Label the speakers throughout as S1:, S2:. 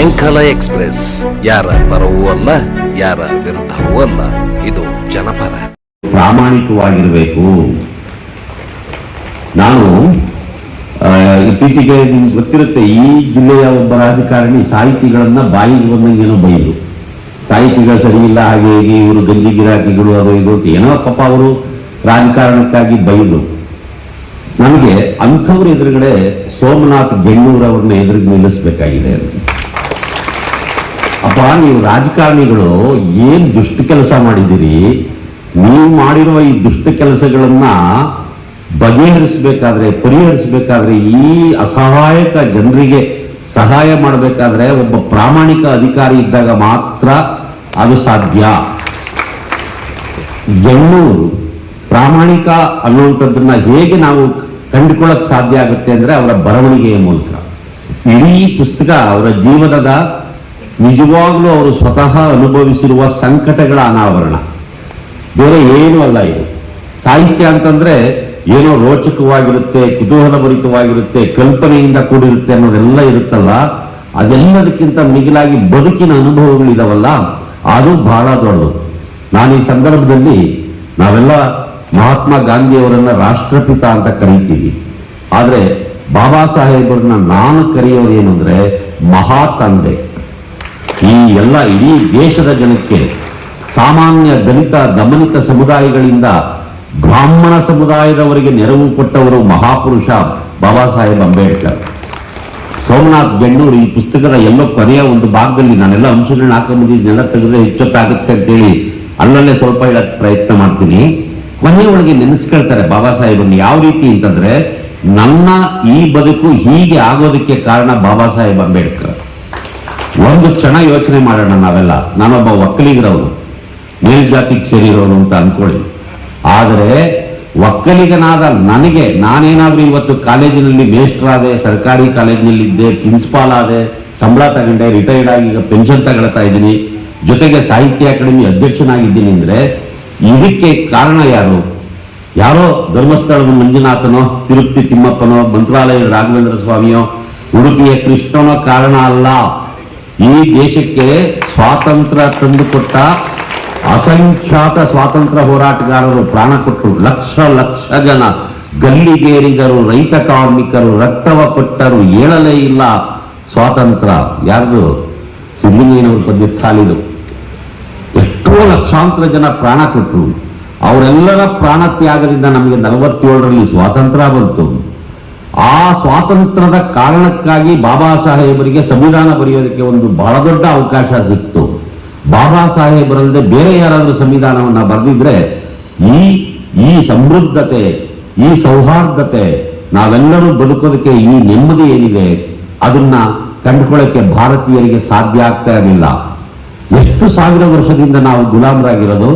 S1: ಸಾಯಂಕಾಲ ಎಕ್ಸ್ಪ್ರೆಸ್. ಯಾರ ಪರವೂ ಅಲ್ಲ, ಯಾರ ವಿರುದ್ಧವೂ ಅಲ್ಲ. ಇದು ಜನಪರ.
S2: ಪ್ರಾಮಾಣಿಕವಾಗಿರಬೇಕು. ನಾನು ಇತ್ತೀಚೆಗೆ ನಿಮ್ಗೆ ಗೊತ್ತಿರುತ್ತೆ, ಈ ಜಿಲ್ಲೆಯ ಒಬ್ಬ ರಾಜಕಾರಣಿ ಸಾಹಿತಿಗಳನ್ನ ಬಾಯಿಗೆ ಬಂದಂಗೇನೋ ಬೈದರು. ಸಾಹಿತಿಗಳು ಸರಿ ಇಲ್ಲ ಹಾಗೆ ಹೀಗೆ ಇವರು ಗಂಜಿ ಗಿರಾಕಿಗಳು, ಅದು ಇದು ಏನೋ ಪಾಪ ಅವರು ರಾಜಕಾರಣಕ್ಕಾಗಿ ಬೈದರು. ನಮಗೆ ಅಂಥವ್ರ ಎದುರುಗಡೆ ಸೋಮನಾಥ್ ಗೆಣ್ಣೂರ್ ಅವ್ರನ್ನ ಎದುರಿಗೆ ನಿಲ್ಲಿಸಬೇಕಾಗಿದೆ ಅಪ್ಪ ನೀವು ರಾಜಕಾರಣಿಗಳು ಏನು ದುಷ್ಟ ಕೆಲಸ ಮಾಡಿದಿರಿ ನೀವು ಮಾಡಿರುವ ಈ ದುಷ್ಟ ಕೆಲಸಗಳನ್ನ ಬಗೆಹರಿಸಬೇಕಾದ್ರೆ, ಪರಿಹರಿಸಬೇಕಾದ್ರೆ, ಈ ಅಸಹಾಯಕ ಜನರಿಗೆ ಸಹಾಯ ಮಾಡಬೇಕಾದ್ರೆ ಒಬ್ಬ ಪ್ರಾಮಾಣಿಕ ಅಧಿಕಾರಿ ಇದ್ದಾಗ ಮಾತ್ರ ಅದು ಸಾಧ್ಯ. ಜನರು ಪ್ರಾಮಾಣಿಕ ಅನ್ನುವಂಥದ್ದನ್ನ ಹೇಗೆ ನಾವು ಕಂಡುಕೊಳ್ಳೋಕೆ ಸಾಧ್ಯ ಆಗುತ್ತೆ ಅಂದ್ರೆ ಅವರ ಬರವಣಿಗೆಯ ಮೂಲಕ. ಇಡೀ ಪುಸ್ತಕ ಅವರ ಜೀವನದ ನಿಜವಾಗ್ಲೂ ಅವರು ಸ್ವತಃ ಅನುಭವಿಸಿರುವ ಸಂಕಟಗಳ ಅನಾವರಣ. ಬೇರೆ ಏನೂ ಅಲ್ಲ ಇದು. ಸಾಹಿತ್ಯ ಅಂತಂದ್ರೆ ಏನೋ ರೋಚಕವಾಗಿರುತ್ತೆ, ಕುತೂಹಲಭರಿತವಾಗಿರುತ್ತೆ, ಕಲ್ಪನೆಯಿಂದ ಕೂಡಿರುತ್ತೆ ಅನ್ನೋದೆಲ್ಲ ಇರುತ್ತಲ್ಲ, ಅದೆಲ್ಲದಕ್ಕಿಂತ ಮಿಗಿಲಾಗಿ ಬದುಕಿನ ಅನುಭವಗಳಿದಾವಲ್ಲ, ಅದು ಬಹಳ ದೊಡ್ಡದು. ನಾನು ಈ ಸಂದರ್ಭದಲ್ಲಿ ನಾವೆಲ್ಲ ಮಹಾತ್ಮ ಗಾಂಧಿಯವರನ್ನ ರಾಷ್ಟ್ರಪಿತ ಅಂತ ಕರೀತೀವಿ. ಆದರೆ ಬಾಬಾ ಸಾಹೇಬರನ್ನ ನಾನು ಕರೆಯೋದು ಏನು ಅಂದ್ರೆ ಮಹಾ ತಂದೆ ಈ ಎಲ್ಲ ಇಡೀ ದೇಶದ ಜನಕ್ಕೆ ಸಾಮಾನ್ಯ ದಲಿತ, ದಮನಿತ ಸಮುದಾಯಗಳಿಂದ ಬ್ರಾಹ್ಮಣ ಸಮುದಾಯದವರಿಗೆ ನೆರವು ಕೊಟ್ಟವರು ಮಹಾಪುರುಷ ಬಾಬಾ ಸಾಹೇಬ್ ಅಂಬೇಡ್ಕರ್. ಸೋಮನಾಥ್ ಗಣ್ಣೂರು ಈ ಪುಸ್ತಕದ ಎಲ್ಲೋ ಕೊನೆಯ ಒಂದು ಭಾಗದಲ್ಲಿ ನಾನೆಲ್ಲ ಅಂಶಗಳನ್ನ ಹಾಕೊಂಬಂದಿದ್ದನ್ನೆಲ್ಲ ತೆಗೆದ್ರೆ ಹೆಚ್ಚೊತ್ತಾಗುತ್ತೆ ಅಂತೇಳಿ ಅಲ್ಲಲ್ಲೇ ಸ್ವಲ್ಪ ಹೇಳಕ್ ಪ್ರಯತ್ನ ಮಾಡ್ತೀನಿ. ಕೊನೆಯ ಒಳಗೆ ನೆನೆಸ್ಕೊಳ್ತಾರೆ ಬಾಬಾ ಸಾಹೇಬನ್ನು. ಯಾವ ರೀತಿ ಅಂತಂದ್ರೆ, ನನ್ನ ಈ ಬದುಕು ಹೀಗೆ ಆಗೋದಕ್ಕೆ ಕಾರಣ ಬಾಬಾ ಸಾಹೇಬ್ ಅಂಬೇಡ್ಕರ್. ಒಂದು ಕ್ಷಣ ಯೋಚನೆ ಮಾಡೋಣ ನಾವೆಲ್ಲ. ನಾನೊಬ್ಬ ಒಕ್ಕಲಿಗರವನು. ಮೇಲ್ಜಾತಿಗೆ ಸೇರಿರೋನು ಅಂತ ಅನ್ಕೊಳ್ಳಿ. ಆದರೆ ಒಕ್ಕಲಿಗನಾದ ನನಗೆ ನಾನೇನಾದ್ರೂ ಇವತ್ತು ಕಾಲೇಜಿನಲ್ಲಿ ಮೇಸ್ಟ್ರಾದೆ ಸರ್ಕಾರಿ ಕಾಲೇಜಿನಲ್ಲಿ ಇದ್ದೆ ಪ್ರಿನ್ಸಿಪಾಲ್ ಆದೆ ಸಂಬಳ ತಗೊಂಡೆ ರಿಟೈರ್ಡ್ ಆಗಿ ಈಗ ಪೆನ್ಷನ್ ತಗೊಳ್ತಾ ಇದ್ದೀನಿ, ಜೊತೆಗೆ ಸಾಹಿತ್ಯ ಅಕಾಡೆಮಿ ಅಧ್ಯಕ್ಷನಾಗಿದ್ದೀನಿ ಅಂದ್ರೆ ಇದಕ್ಕೆ ಕಾರಣ ಯಾರು? ಯಾರೋ ಧರ್ಮಸ್ಥಳದ ಮಂಜುನಾಥನೋ, ತಿರುಪತಿ ತಿಮ್ಮಪ್ಪನೋ, ಮಂತ್ರಾಲಯದ ರಾಘವೇಂದ್ರ ಸ್ವಾಮಿಯೋ, ಉಡುಪಿಯ ಕೃಷ್ಣನೋ ಕಾರಣ ಅಲ್ಲ. ಈ ದೇಶಕ್ಕೆ ಸ್ವಾತಂತ್ರ್ಯ ತಂದುಕೊಟ್ಟ ಅಸಂಖ್ಯಾತ ಸ್ವಾತಂತ್ರ್ಯ ಹೋರಾಟಗಾರರು ಪ್ರಾಣ ಕೊಟ್ಟರು ಲಕ್ಷ ಲಕ್ಷ ಜನ ಗಲ್ಲಿಗೇರಿದರು, ರೈತ ಕಾರ್ಮಿಕರು ರಕ್ತವ ಕೊಟ್ಟರು ಏಳಲೇ ಇಲ್ಲ ಸ್ವಾತಂತ್ರ್ಯ. ಯಾರ್ದು? ಸಿದ್ಲಿಂಗಯ್ಯನವರು ಪದ್ಧತಿ ಸಾಲಿದು. ಎಷ್ಟೋ ಲಕ್ಷಾಂತರ ಜನ ಪ್ರಾಣ ಕೊಟ್ಟರು ಅವರೆಲ್ಲರ ಪ್ರಾಣ ತ್ಯಾಗದಿಂದ ನಮಗೆ ನಲವತ್ತೇಳರಲ್ಲಿ ಸ್ವಾತಂತ್ರ್ಯ ಬಂತು. ಆ ಸ್ವಾತಂತ್ರ್ಯದ ಕಾರಣಕ್ಕಾಗಿ ಬಾಬಾ ಸಾಹೇಬರಿಗೆ ಸಂವಿಧಾನ ಬರೆಯೋದಕ್ಕೆ ಒಂದು ಬಹಳ ದೊಡ್ಡ ಅವಕಾಶ ಸಿಕ್ತು. ಬಾಬಾ ಸಾಹೇಬರಲ್ಲದೆ ಬೇರೆ ಯಾರಾದರೂ ಸಂವಿಧಾನವನ್ನ ಬರೆದಿದ್ರೆ ಈ ಈ ಸಮೃದ್ಧತೆ, ಈ ಸೌಹಾರ್ದತೆ ನಾವೆಲ್ಲರೂ ಬದುಕೋದಕ್ಕೆ ಈ ನೆಮ್ಮದಿ ಏನಿದೆ ಅದನ್ನ ಕಂಡುಕೊಳ್ಳಕ್ಕೆ ಭಾರತೀಯರಿಗೆ ಸಾಧ್ಯ ಆಗ್ತಾ ಇರಲಿಲ್ಲ. ಎಷ್ಟು ಸಾವಿರ ವರ್ಷದಿಂದ ನಾವು ಗುಲಾಮರಾಗಿರೋದು?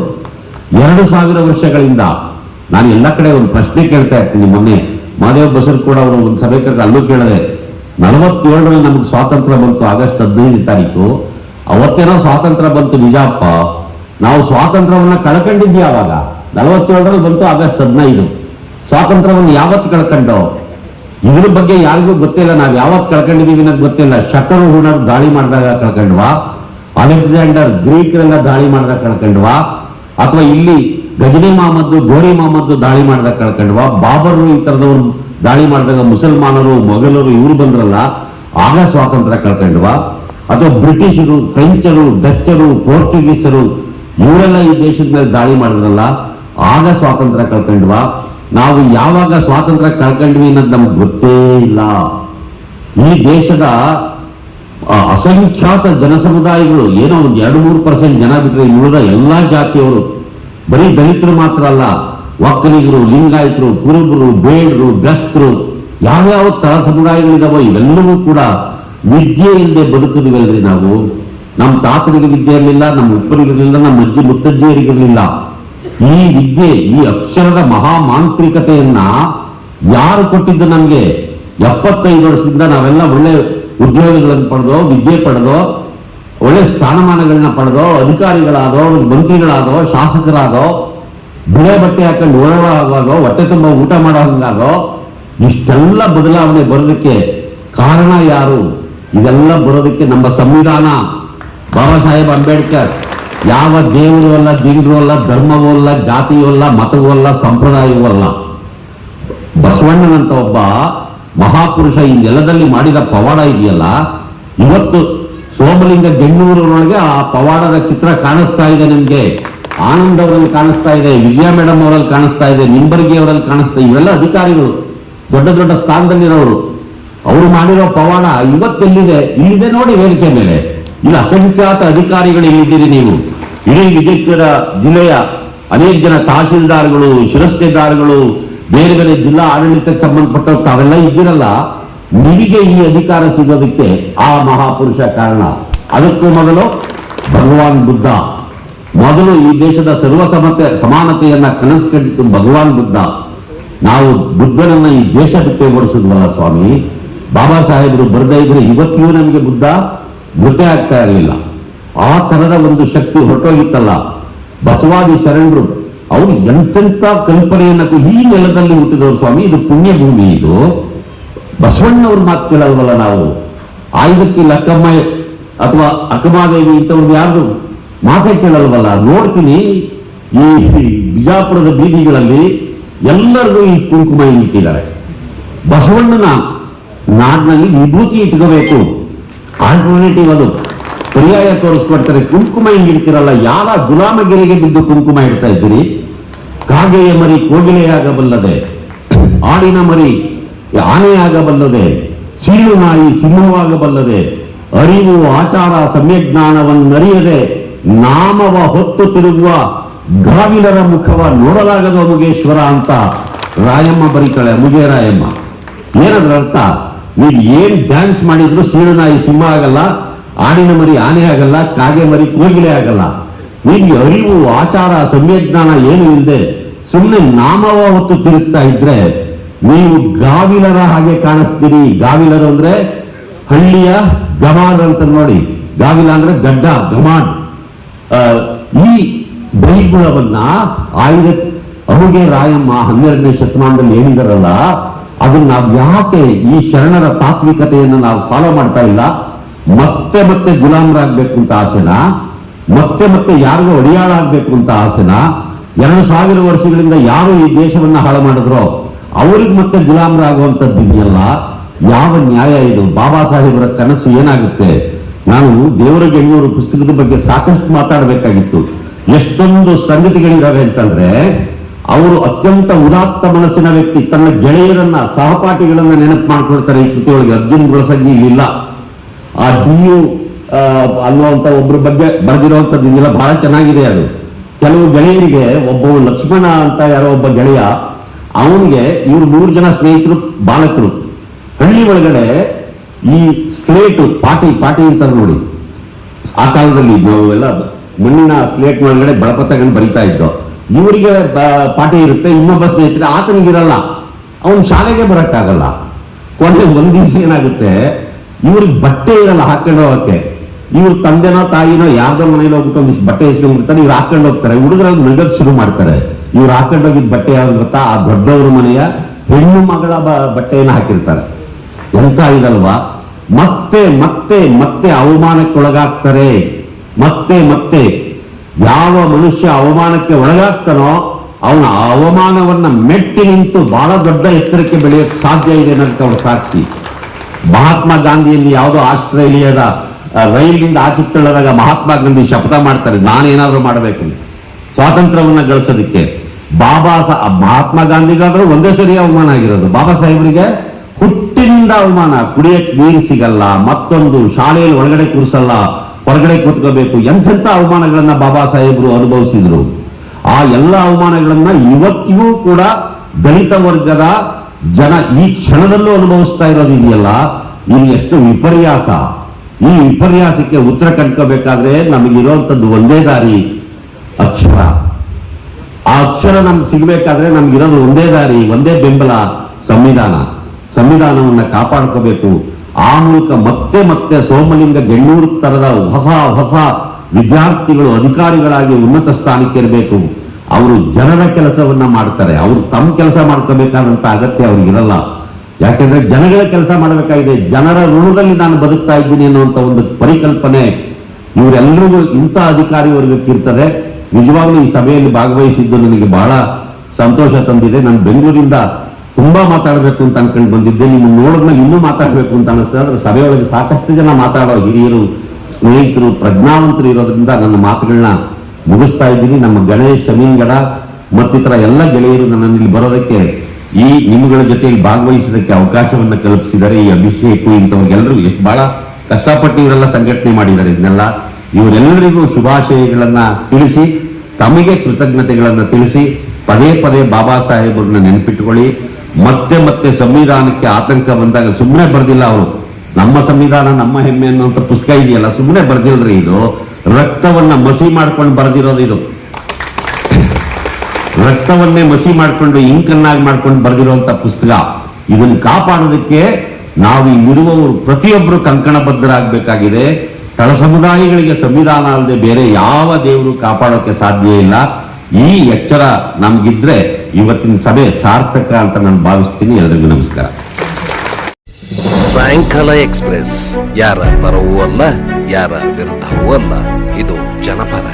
S2: ಎರಡು ಸಾವಿರ ವರ್ಷಗಳಿಂದ ನಾನು ಎಲ್ಲ ಕಡೆ ಒಂದು ಪ್ರಶ್ನೆ ಕೇಳ್ತಾ ಇರ್ತೀನಿ ಮೊನ್ನೆ. ಮಾದೇವ್ ಬಸರ್ ಕೂಡ ಅವರು ಒಂದು ಸಭೆ ಕರೆದು ಅಲ್ಲೂ ಕೇಳಿದೆ, ನಲವತ್ತೇಳರಲ್ಲಿ ನಮಗೆ ಸ್ವಾತಂತ್ರ್ಯ ಬಂತು ಆಗಸ್ಟ್ ಹದಿನೈದು ತಾರೀಕು. ಅವತ್ತೇನೋ ಸ್ವಾತಂತ್ರ್ಯ ಬಂತು ನಿಜಪ್ಪ. ನಾವು ಸ್ವಾತಂತ್ರ್ಯವನ್ನು ಕಳ್ಕೊಂಡಿದ್ವಿ ಆವಾಗ. ನಲವತ್ತೇಳರಲ್ಲಿ ಬಂತು ಆಗಸ್ಟ್ ಹದಿನೈದು. ಸ್ವಾತಂತ್ರ್ಯವನ್ನು ಯಾವತ್ತು ಕಳ್ಕೊಂಡು? ಇದ್ರ ಬಗ್ಗೆ ಯಾರಿಗೂ ಗೊತ್ತಿಲ್ಲ. ನಾವು ಯಾವತ್ತು ಕಳ್ಕೊಂಡಿದ್ದೀವಿ ಅನ್ನೋದು ಗೊತ್ತಿಲ್ಲ. ಶಕರು ಹುಣರ್ ದಾಳಿ ಮಾಡಿದಾಗ ಕಳ್ಕೊಂಡ್ವಾ? ಅಲೆಕ್ಸಾಂಡರ್ ಗ್ರೀಕ್ರೆಲ್ಲ ದಾಳಿ ಮಾಡಿದಾಗ ಕಳ್ಕೊಂಡ್ವಾ? ಅಥವಾ ಇಲ್ಲಿ ಗಜನಿ ಮಹಮ್ಮದ್ ಗೋರಿ ಮಹಮ್ಮದ್ ದಾಳಿ ಮಾಡಿದಾಗ ಕಳ್ಕೊಂಡ್ವಾ. ಬಾಬರು ಈ ಥರದವ್ರು ದಾಳಿ ಮಾಡಿದಾಗ ಮುಸಲ್ಮಾನರು, ಮೊಘಲರು ಇವರು ಬಂದ್ರಲ್ಲ, ಆಗ ಸ್ವಾತಂತ್ರ್ಯ ಕಳ್ಕೊಂಡ್ವಾ. ಅಥವಾ ಬ್ರಿಟಿಷರು, ಫ್ರೆಂಚರು, ಡಚ್ಚರು, ಪೋರ್ಚುಗೀಸರು, ಇವರೆಲ್ಲ ಈ ದೇಶದ ಮೇಲೆ ದಾಳಿ ಮಾಡಿದ್ರಲ್ಲ, ಆಗ ಸ್ವಾತಂತ್ರ್ಯ ಕಳ್ಕೊಂಡ್ವಾ. ನಾವು ಯಾವಾಗ ಸ್ವಾತಂತ್ರ್ಯ ಕಳ್ಕೊಂಡ್ವಿ ಅನ್ನೋದು ನಮ್ಗೆ ಗೊತ್ತೇ ಇಲ್ಲ. ಈ ದೇಶದ ಅಸಂಖ್ಯಾತ ಜನಸಮುದಾಯಗಳು, ಏನೋ ಒಂದು ಎರಡು ಮೂರು ಪರ್ಸೆಂಟ್ ಜನ ಬಿಟ್ಟರೆ ಉಳಿದ ಎಲ್ಲಾ ಜಾತಿಯವರು ಬರೀ ದಲಿತರು ಮಾತ್ರ ಅಲ್ಲ ಒಕ್ಕಲಿಗರು ಲಿಂಗಾಯತರು, ಕುರುಬರು, ಬೇಡರು ಬೆಸ್ತರು ಯಾವ್ಯಾವ ತರ ಸಮುದಾಯಗಳಿದಾವೋ ಇವೆಲ್ಲವೂ ಕೂಡ ವಿದ್ಯೆ ಇಲ್ಲದೆ ಬದುಕಿದ್ವಲ್ರಿ ನಾವು. ನಮ್ಮ ತಾತನಿಗೆ ವಿದ್ಯೆ ಇರಲಿಲ್ಲ ನಮ್ಮ ಉಪ್ಪನಿಗಿರಲಿಲ್ಲ ನಮ್ಮ ಅಜ್ಜಿ ಮುತ್ತಜ್ಜಿಯರಿಗಿರಲಿಲ್ಲ ಈ ವಿದ್ಯೆ, ಈ ಅಕ್ಷರದ ಮಹಾ ಮಾಂತ್ರಿಕತೆಯನ್ನ ಯಾರು ಕೊಟ್ಟಿದ್ದು ನಮಗೆ? ಎಪ್ಪತ್ತೈದು ವರ್ಷದಿಂದ ನಾವೆಲ್ಲ ಒಳ್ಳೆ ಉದ್ಯೋಗಗಳನ್ನು ಪಡೆದೋ, ವಿದ್ಯೆ ಪಡೆದೋ ಒಳ್ಳೆ ಸ್ಥಾನಮಾನಗಳನ್ನ ಪಡೆದೋ, ಅಧಿಕಾರಿಗಳಾದೋ, ಮಂತ್ರಿಗಳಾದೋ, ಶಾಸಕರಾದೋ, ಬಿಳೆ ಬಟ್ಟೆ ಹಾಕೊಂಡು ಓಡಾಡೋ ಹೊಟ್ಟೆ ತುಂಬ ಊಟ ಮಾಡೋದಾಗೋ ಇಷ್ಟೆಲ್ಲ ಬದಲಾವಣೆ ಬರೋದಕ್ಕೆ ಕಾರಣ ಯಾರು? ಇದೆಲ್ಲ ಬರೋದಕ್ಕೆ ನಮ್ಮ ಸಂವಿಧಾನ. ಬಾಬಾ ಸಾಹೇಬ್ ಅಂಬೇಡ್ಕರ್ ಯಾವ ದೇವರು ಅಲ್ಲ ದಿಂಡ್ರು ಅಲ್ಲ, ಧರ್ಮವೂ ಅಲ್ಲ, ಜಾತಿಯೂ ಅಲ್ಲ, ಮತವೂ ಅಲ್ಲ, ಸಂಪ್ರದಾಯವೂ ಅಲ್ಲ. ಬಸವಣ್ಣನಂತ ಒಬ್ಬ ಮಹಾಪುರುಷ ಈ ನೆಲದಲ್ಲಿ ಮಾಡಿದ ಪವಾಡ ಇದೆಯಲ್ಲ? ಇವತ್ತು ಸೋಮಲಿಂಗ ಗೆಣ್ಣೂರೊಳಗೆ ಆ ಪವಾಡದ ಚಿತ್ರ ಕಾಣಿಸ್ತಾ ಇದೆ ನಿಮ್ಗೆ. ಆನಂದ್ ಅವರಲ್ಲಿ ಕಾಣಿಸ್ತಾ ಇದೆ, ವಿಜಯ ಮೇಡಮ್ ಅವರಲ್ಲಿ ಕಾಣಿಸ್ತಾ ಇದೆ, ನಿಂಬರ್ಗಿ ಅವರಲ್ಲಿ ಕಾಣಿಸ್ತಾ ಇವೆಲ್ಲ ಅಧಿಕಾರಿಗಳು, ದೊಡ್ಡ ದೊಡ್ಡ ಸ್ಥಾನದಲ್ಲಿರೋರು. ಅವರು ಮಾಡಿರೋ ಪವಾಡ ಇವತ್ತೆಲ್ಲಿದೆ? ಇಲ್ಲಿದೆ ನೋಡಿ ವೇದಿಕೆ ಮೇಲೆ. ಇಲ್ಲಿ ಅಸಂಖ್ಯಾತ ಅಧಿಕಾರಿಗಳು ಇಲ್ಲಿದ್ದೀರಿ ನೀವು. ಇಡೀ ವಿಜಯಪುರ ಜಿಲ್ಲೆಯ ಅನೇಕ ಜನ ತಹಸೀಲ್ದಾರ್ಗಳು ಶಿರಸ್ತೆದಾರ್ಗಳು, ಬೇರೆ ಬೇರೆ ಜಿಲ್ಲಾ ಆಡಳಿತಕ್ಕೆ ಸಂಬಂಧಪಟ್ಟ ತಾವೆಲ್ಲ ಇದ್ದೀರಲ್ಲ. ನಿಮಗೆ ಈ ಅಧಿಕಾರ ಸಿಗೋದಕ್ಕೆ ಆ ಮಹಾಪುರುಷ ಕಾರಣ. ಅದಕ್ಕೂ ಮೊದಲು ಭಗವಾನ್ ಬುದ್ಧ. ಮೊದಲು ಈ ದೇಶದ ಸರ್ವಸಮತೆ ಸಮಾನತೆಯನ್ನ ಕನಸು ಭಗವಾನ್ ಬುದ್ಧ. ನಾವು ಬುದ್ಧನನ್ನ ಈ ದೇಶ ಬಿಟ್ಟೆ ಓಡಿಸಿದ್ವಲ್ಲ ಸ್ವಾಮಿ? ಬಾಬಾ ಸಾಹೇಬರು ಬರದೇ ಇದ್ರೆ ಇವತ್ತಿಗೂ ನಮಗೆ ಬುದ್ಧ? ಮೃತೆ ಆಗ್ತಾ ಇರಲಿಲ್ಲ. ಆ ತರದ ಒಂದು ಶಕ್ತಿ ಹೊರಟೋಗಿತ್ತಲ್ಲ. ಬಸವಾದಿ ಶರಣರು, ಅವರು ಎಂತೆಂತ ಕಲ್ಪನೆಯನ್ನ ಈ ನೆಲದಲ್ಲಿ ಹುಟ್ಟಿದವರು ಸ್ವಾಮಿ? ಇದು ಪುಣ್ಯ ಭೂಮಿ ಇದು. ಬಸವಣ್ಣವ್ರ ಮಾತು ಕೇಳಲ್ವಲ್ಲ ನಾವು? ಆಯುಧಕ್ಕೆ ಲಕ್ಕಮ್ಮ ಅಥವಾ ಅಕ್ಕಮಾದೇವಿ ಇಂಥವ್ರದ್ದು ಯಾರ್ದು? ಮಾತೇ ಕೇಳಲ್ವಲ್ಲ. ನೋಡ್ತೀನಿ, ಈ ಬಿಜಾಪುರದ ಬೀದಿಗಳಲ್ಲಿ ಎಲ್ಲರಿಗೂ ಈ ಕುಂಕುಮ ಇಟ್ಟಿದ್ದಾರೆ. ಬಸವಣ್ಣನ ನಾಡಿನಲ್ಲಿ ವಿಭೂತಿ ಇಟ್ಕೋಬೇಕು. ಆಲ್ಟರ್ನೇಟಿವ್ ಅದು. ಪರ್ಯಾಯ ತೋರಿಸ್ಕೊಡ್ತಾರೆ. ಕುಂಕುಮ ಹಿಂಗೆ ಇಡ್ತಿರಲ್ಲ? ಯಾವ ಗುಲಾಮಗಿರಿಗೆ ಬಿದ್ದು ಕುಂಕುಮ ಇಡ್ತಾ ಇದ್ದೀರಿ? ಕಾಗೆಯ ಮರಿ ಕೋಗಿಲೆಯಾಗಬಲ್ಲದೆ. ಆಡಿನ ಮರಿ ಆನೆಯಾಗಬಲ್ಲದೆ ಸೀಳು ನಾಯಿ ಸಿಂಹವಾಗಬಲ್ಲದೆ, ಅರಿವು ಆಚಾರ ಸಮ್ಯಜ್ಞಾನವನ್ನರಿಯದೆ, ನಾಮವ ಹೊತ್ತು ತಿರುಗುವ ಗಾವಿಲರ ಮುಖವ ನೋಡಲಾಗದ ಮುಗೇಶ್ವರ ಅಂತ ರಾಯಮ್ಮ ಬರೀತಾಳೆ ಮುಗೇ ರಾಯಮ್ಮ. ಏನದ್ರ ಅರ್ಥ? ನೀವು ಏನ್ ಡ್ಯಾನ್ಸ್ ಮಾಡಿದ್ರು ಸೀಳು ನಾಯಿ ಸಿಂಹ ಆಗಲ್ಲ, ಆಡಿನ ಮರಿ ಆನೆ ಆಗಲ್ಲ, ಕಾಗೆ ಮರಿ ಕೋಗಿಲೆ ಆಗಲ್ಲ. ನಿಮ್ಗೆ ಅರಿವು, ಆಚಾರ, ಸಮ್ಯಜ್ಞಾನ ಏನು ಇಲ್ಲದೆ ಸುಮ್ಮನೆ ನಾಮವ ಹೊತ್ತು ತಿರುಗ್ತಾ ಇದ್ರೆ ನೀವು ಗಾವಿಲರ ಹಾಗೆ ಕಾಣಿಸ್ತೀರಿ. ಗಾವಿಲರು ಅಂದ್ರೆ ಹಳ್ಳಿಯ ಗಮಾನ್ ಅಂತ ನೋಡಿ. ಗಾವಿಲ ಅಂದ್ರೆ ಗಡ್ಡ, ಗಮಾನ್. ಈ ಬೈಗುಳವನ್ನ ಆಯುಧ ಅಮುಗೆ ರಾಯಮ್ಮ ಹನ್ನೆರಡನೇ ಶತಮಾನದಲ್ಲಿ ಹೇಳಿದಾರಲ್ಲ, ಅದನ್ನ ನಾವು ಯಾಕೆ ಈ ಶರಣರ ತಾತ್ವಿಕತೆಯನ್ನು ನಾವು ಫಾಲೋ ಮಾಡ್ತಾ ಇಲ್ಲ? ಮತ್ತೆ ಮತ್ತೆ ಗುಲಾಮರಾಗ್ಬೇಕು ಅಂತ ಆಸೆನ? ಮತ್ತೆ ಮತ್ತೆ ಯಾರಿಗೂ ಅಡಿಯಾಳ ಆಗ್ಬೇಕು ಅಂತ ಆಸೆನ? ಎರಡು ಸಾವಿರ ವರ್ಷಗಳಿಂದ ಯಾರು ಈ ದೇಶವನ್ನ ಹಾಳು ಮಾಡಿದ್ರೋ? ಅವ್ರಿಗೆ ಮತ್ತೆ ಗುಲಾಮರಾಗುವಂಥದ್ದು ಇದೆಯಲ್ಲ? ಯಾವ ನ್ಯಾಯ ಇದು? ಬಾಬಾ ಸಾಹೇಬರ ಕನಸು ಏನಾಗುತ್ತೆ? ನಾನು ದೇವರ ಗೆಣ್ಣೂರು ಪುಸ್ತಕದ ಬಗ್ಗೆ ಸಾಕಷ್ಟು ಮಾತಾಡಬೇಕಾಗಿತ್ತು. ಎಷ್ಟೊಂದು ಸಂಗತಿಗಳಿದಾವೆ ಅಂತಂದ್ರೆ, ಅವರು ಅತ್ಯಂತ ಉದಾತ್ತ ಮನಸ್ಸಿನ ವ್ಯಕ್ತಿ, ತನ್ನ ಗೆಳೆಯರನ್ನ, ಸಹಪಾಠಿಗಳನ್ನ ನೆನಪು ಮಾಡ್ಕೊಳ್ತಾರೆ ಈ ಕೃತಿಯೊಳಗೆ. ಅರ್ಜುನ್ ಗುಳಸಂಗಿ ಇಲ್ಲ. ಆ ಡಿ ಯು ಅನ್ನುವಂತ ಒಬ್ಬರ ಬಗ್ಗೆ ಬರೆದಿರುವಂತದ್ದು ಇದೆಲ್ಲ ಬಹಳ ಚೆನ್ನಾಗಿದೆ ಅದು. ಕೆಲವು ಗೆಳೆಯರಿಗೆ, ಒಬ್ಬ ಲಕ್ಷ್ಮಣ ಅಂತ ಯಾರೋ ಒಬ್ಬ ಗೆಳೆಯ ಅವನಿಗೆ ಇವ್ರು ಮೂರು ಜನ ಸ್ನೇಹಿತರು, ಬಾಲಕರು. ಹಳ್ಳಿ ಒಳಗಡೆ ಈ ಸ್ಲೇಟ್ ಪಾಟಿ ಪಾಟಿ ಅಂತಾರೆ ನೋಡಿ. ಆ ಕಾಲದಲ್ಲಿ ನಾವೆಲ್ಲ ಮಣ್ಣಿನ ಸ್ಲೇಟ್ ಒಳಗಡೆ ಬಳಪ ತಗೊಂಡು ಬರಿತಾ ಇದ್ದೋ. ಇವರಿಗೆ ಪಾಠ ಇರುತ್ತೆ, ಇನ್ನೊಬ್ಬ ಸ್ನೇಹಿತರೆ ಆತನಿಗಿರಲ್ಲ. ಅವನು ಶಾಲೆಗೆ ಬರೋಕ್ಕಾಗಲ್ಲ. ಕೊನೆ ಒಂದು ದಿವಸ ಏನಾಗುತ್ತೆ, ಇವ್ರಿಗೆ ಬಟ್ಟೆ ಇರಲ್ಲ ಹಾಕೊಂಡು ಹೋಗಕ್ಕೆ. ಇವ್ರ ತಂದೆನೋ, ತಾಯಿನೋ ಯಾರ್ದೋ ಮನೇಲಿ ಹೋಗ್ಬಿಟ್ಟು ಒಂದಿಷ್ಟು ಬಟ್ಟೆ ಇಸ್ಕೊಂಡ್ಬಿಡ್ತಾರೆ, ಇವ್ರು ಹಾಕೊಂಡು ಹೋಗ್ತಾರೆ. ಹುಡುಗರಲ್ಲಿ ನಗದ್ ಶುರು ಮಾಡ್ತಾರೆ. ಇವ್ರು ಹಾಕೊಂಡೋಗಿದ್ದ ಬಟ್ಟೆ ಯಾವ್ದು ಗೊತ್ತಾ? ಆ ದೊಡ್ಡವ್ರ ಮನೆಯ ಹೆಣ್ಣು ಮಗಳ ಬಟ್ಟೆಯನ್ನು ಹಾಕಿರ್ತಾರೆ. ಎಂತ ಇದಲ್ವಾ? ಮತ್ತೆ ಮತ್ತೆ ಮತ್ತೆ ಅವಮಾನಕ್ಕೆ ಒಳಗಾಗ್ತಾರೆ ಮತ್ತೆ ಮತ್ತೆ ಯಾವ ಮನುಷ್ಯ ಅವಮಾನಕ್ಕೆ ಒಳಗಾಗ್ತಾನೋ ಅವನ ಅವಮಾನವನ್ನ ಮೆಟ್ಟಿ ನಿಂತು ಬಹಳ ದೊಡ್ಡ ಎತ್ತರಕ್ಕೆ ಬೆಳೆಯೋಕೆ ಸಾಧ್ಯ ಇದೆ ಅನ್ನೋದಕ್ಕೆ ಅವರು ಸಾಕ್ಷಿ. ಮಹಾತ್ಮ ಗಾಂಧಿಯಲ್ಲಿ ಯಾವುದೋ ಆಸ್ಟ್ರೇಲಿಯಾದ ರೈಲಿನಿಂದ ಆಚೆ ತಳ್ಳದಾಗ ಮಹಾತ್ಮ ಗಾಂಧಿ ಶಪಥ ಮಾಡ್ತಾರೆ. ನಾನೇನಾದರೂ ಮಾಡಬೇಕು ಸ್ವಾತಂತ್ರ್ಯವನ್ನ ಗಳಿಸೋದಕ್ಕೆ. ಬಾಬಾ ಸಾ ಮಹಾತ್ಮ ಗಾಂಧಿಗಾದ್ರೂ ಒಂದೇ ಸರಿ ಅವಮಾನ ಆಗಿರೋದು. ಬಾಬಾ ಸಾಹೇಬರಿಗೆ ಹುಟ್ಟಿನಿಂದ ಅವಮಾನ. ಕುಡಿಯಕ್ ನೀರು ಸಿಗಲ್ಲ, ಮತ್ತೊಂದು ಶಾಲೆಯಲ್ಲಿ ಒಳಗಡೆ ಕೂರಿಸಲ್ಲ, ಹೊರಗಡೆ ಕೂತ್ಕೋಬೇಕು. ಎಂಥೆಂಥ ಅವಮಾನಗಳನ್ನ ಬಾಬಾ ಸಾಹೇಬರು ಅನುಭವಿಸಿದ್ರು. ಆ ಎಲ್ಲ ಅವಮಾನಗಳನ್ನ ಇವತ್ತಿಗೂ ಕೂಡ ದಲಿತ ವರ್ಗದ ಜನ ಈ ಕ್ಷಣದಲ್ಲೂ ಅನುಭವಿಸ್ತಾ ಇರೋದಿದೆಯಲ್ಲ? ಇಲ್ಲಿ ಎಷ್ಟು ವಿಪರ್ಯಾಸ. ಈ ವಿಪರ್ಯಾಸಕ್ಕೆ ಉತ್ತರ ಕಂಡ್ಕೋಬೇಕಾದ್ರೆ ನಮಗಿರುವಂಥದ್ದು ಒಂದೇ ದಾರಿ ಅಕ್ಷರ. ಆ ಅಕ್ಷರ ನಮ್ಗೆ ಸಿಗಬೇಕಾದ್ರೆ ನಮ್ಗೆ ಇರೋದು ಒಂದೇ ದಾರಿ, ಒಂದೇ ಬೆಂಬಲ, ಸಂವಿಧಾನ. ಸಂವಿಧಾನವನ್ನ ಕಾಪಾಡ್ಕೋಬೇಕು. ಆ ಮೂಲಕ ಮತ್ತೆ ಮತ್ತೆ ಸೋಮಲಿಂಗ ಗೆಣ್ಣೂರು ತರದ ಹೊಸ ಹೊಸ ವಿದ್ಯಾರ್ಥಿಗಳು, ಅಧಿಕಾರಿಗಳಾಗಿ ಉನ್ನತ ಸ್ಥಾನಕ್ಕೆ ಇರಬೇಕು. ಅವರು ಜನರ ಕೆಲಸವನ್ನ ಮಾಡ್ತಾರೆ. ಅವರು ತಮ್ಮ ಕೆಲಸ ಮಾಡ್ಕೋಬೇಕಾದಂತ ಅಗತ್ಯ ಅವ್ರಿಗಿರಲ್ಲ ಯಾಕೆಂದ್ರೆ ಜನಗಳ ಕೆಲಸ ಮಾಡಬೇಕಾಗಿದೆ. ಜನರ ಋಣದಲ್ಲಿ ನಾನು ಬದುಕ್ತಾ ಇದ್ದೀನಿ ಅನ್ನುವಂಥ ಒಂದು ಪರಿಕಲ್ಪನೆ ಇವರೆಲ್ಲರಿಗೂ ಇಂಥ ಅಧಿಕಾರಿ ವರ್ಗಕ್ಕೆ ಇರ್ತದೆ. ನಿಜವಾಗ್ಲೂ ಈ ಸಭೆಯಲ್ಲಿ ಭಾಗವಹಿಸಿದ್ದು ನನಗೆ ಬಹಳ ಸಂತೋಷ ತಂದಿದೆ. ನಾನು ಬೆಂಗಳೂರಿಂದ ತುಂಬಾ ಮಾತಾಡಬೇಕು ಅಂತ ಅನ್ಕೊಂಡು ಬಂದಿದ್ದೆ. ನಿಮ್ಮ ನೋಡಿದ್ಮೇಲೆ ಇನ್ನೂ ಮಾತಾಡಬೇಕು ಅಂತ ಅನಿಸ್ತದೆ ಆದ್ರೆ ಸಭೆಯೊಳಗೆ ಸಾಕಷ್ಟು ಜನ ಮಾತಾಡೋ ಹಿರಿಯರು, ಸ್ನೇಹಿತರು, ಪ್ರಜ್ಞಾವಂತರು ಇರೋದ್ರಿಂದ ನನ್ನ ಮಾತುಗಳನ್ನ ಮುಗಿಸ್ತಾ ಇದ್ದೀನಿ. ನಮ್ಮ ಗಣೇಶ್ ಶಮೀನ್ಗಡ ಮತ್ತಿತರ ಎಲ್ಲ ಗೆಳೆಯರು ನನ್ನನ್ನು ಇಲ್ಲಿ ಬರೋದಕ್ಕೆ ಈ ನಿಮ್ಮಗಳ ಜೊತೆಯಲ್ಲಿ ಭಾಗವಹಿಸೋದಕ್ಕೆ ಅವಕಾಶವನ್ನು ಕಲ್ಪಿಸಿದ್ದಾರೆ ಈ ಅಭಿಷೇಕು ಇಂಥವ್ರಿಗೆಲ್ಲರೂ ಎಷ್ಟು ಬಹಳ ಕಷ್ಟಪಟ್ಟು ಇವರೆಲ್ಲ ಸಂಘಟನೆ ಮಾಡಿದ್ದಾರೆ ಇದನ್ನೆಲ್ಲ. ಇವರೆಲ್ಲರಿಗೂ ಶುಭಾಶಯಗಳನ್ನ ತಿಳಿಸಿ, ತಮಗೆ ಕೃತಜ್ಞತೆಗಳನ್ನ ತಿಳಿಸಿ, ಪದೇ ಪದೇ ಬಾಬಾ ಸಾಹೇಬರನ್ನ ನೆನಪಿಟ್ಟುಕೊಳ್ಳಿ ಮತ್ತೆ ಮತ್ತೆ ಸಂವಿಧಾನಕ್ಕೆ ಆತಂಕ ಬಂದಾಗ ಸುಮ್ಮನೆ ಬರ್ದಿಲ್ಲ ಅವರು. ನಮ್ಮ ಸಂವಿಧಾನ, ನಮ್ಮ ಹೆಮ್ಮೆ ಅನ್ನುವಂಥ ಪುಸ್ತಕ ಇದೆಯಲ್ಲ ಸುಮ್ಮನೆ ಬರ್ದಿಲ್ರಿ ಇದು. ರಕ್ತವನ್ನ ಮಸಿ ಮಾಡ್ಕೊಂಡು ಬರೆದಿರೋದು ಇದು. ರಕ್ತವನ್ನೇ ಮಸಿ ಮಾಡ್ಕೊಂಡು ಇಂಕನ್ನಾಗಿ ಮಾಡ್ಕೊಂಡು ಬರೆದಿರುವಂತ ಪುಸ್ತಕ. ಇದನ್ನು ಕಾಪಾಡೋದಕ್ಕೆ ನಾವು ಇಲ್ಲಿರುವವರು ಪ್ರತಿಯೊಬ್ಬರು ಕಂಕಣಬದ್ಧರಾಗಬೇಕಾಗಿದೆ. ತಳ ಸಮುದಾಯಗಳಿಗೆ ಸಂವಿಧಾನ ಅಲ್ಲದೆ ಬೇರೆ ಯಾವ ದೇವರು ಕಾಪಾಡೋಕೆ ಸಾಧ್ಯ ಇಲ್ಲ. ಈ ಎಚ್ಚರ ನಮ್ಗಿದ್ರೆ ಇವತ್ತಿನ ಸಭೆ ಸಾರ್ಥಕ ಅಂತ ನಾನು ಭಾವಿಸ್ತೀನಿ. ಎಲ್ರಿಗೂ ನಮಸ್ಕಾರ.
S1: ಸಾಯಂಕಾಲ ಎಕ್ಸ್ಪ್ರೆಸ್. ಯಾರ ಪರವೂ ಅಲ್ಲ, ಯಾರ ವಿರುದ್ಧವೂ ಅಲ್ಲ. ಇದು ಜನಪರ.